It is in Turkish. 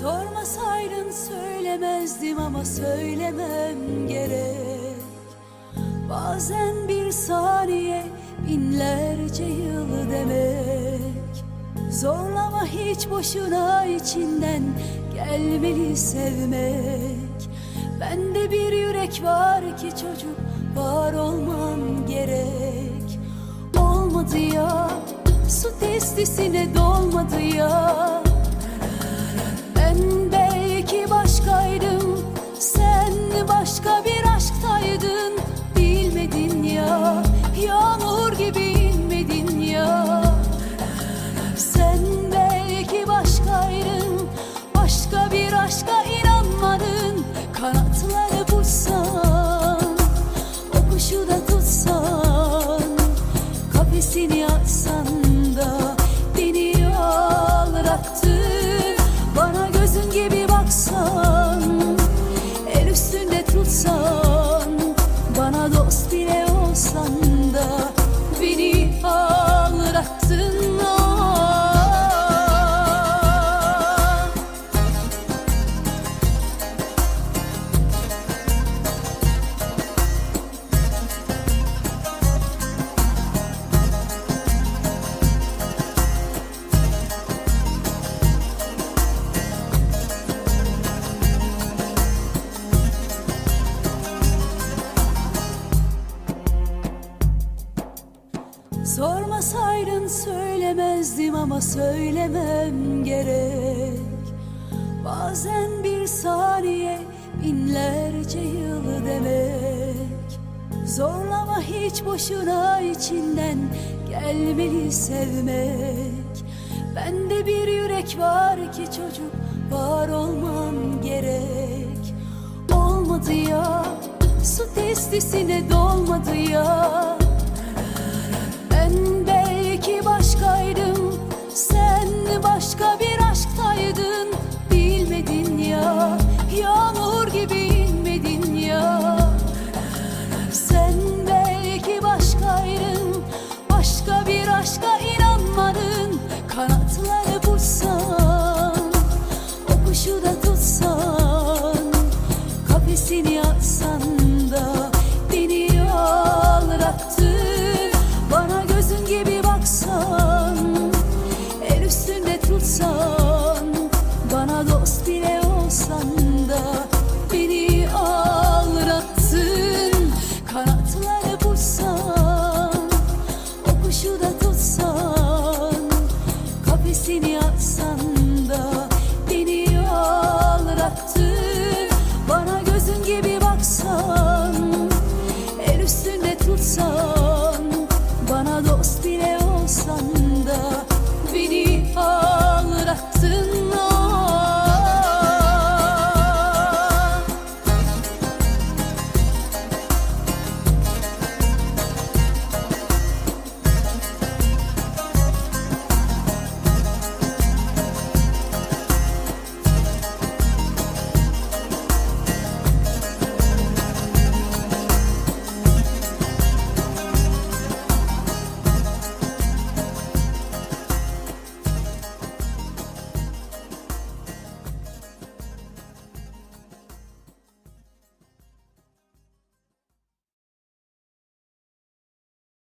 Sormasaydın söylemezdim ama söylemem gerek. Bazen bir saniye binlerce yıl demek. Zorlama hiç boşuna içinden gelmeli sevmek. Bende bir yürek var ki çocuk var olman gerek. Olmadı ya su testisine dolmadı ya Bulsan O kuşu da tutsan Kafesini açsan da Beni ağlattın Bana Sormasaydın söylemezdim ama söylemem gerek. Bazen bir saniye binlerce yıl demek. Zorlama hiç boşuna içinden gelmeli sevmek. Bende bir yürek var ki çocuk var olman gerek. Olmadı ya su testisine dolmadı ya benden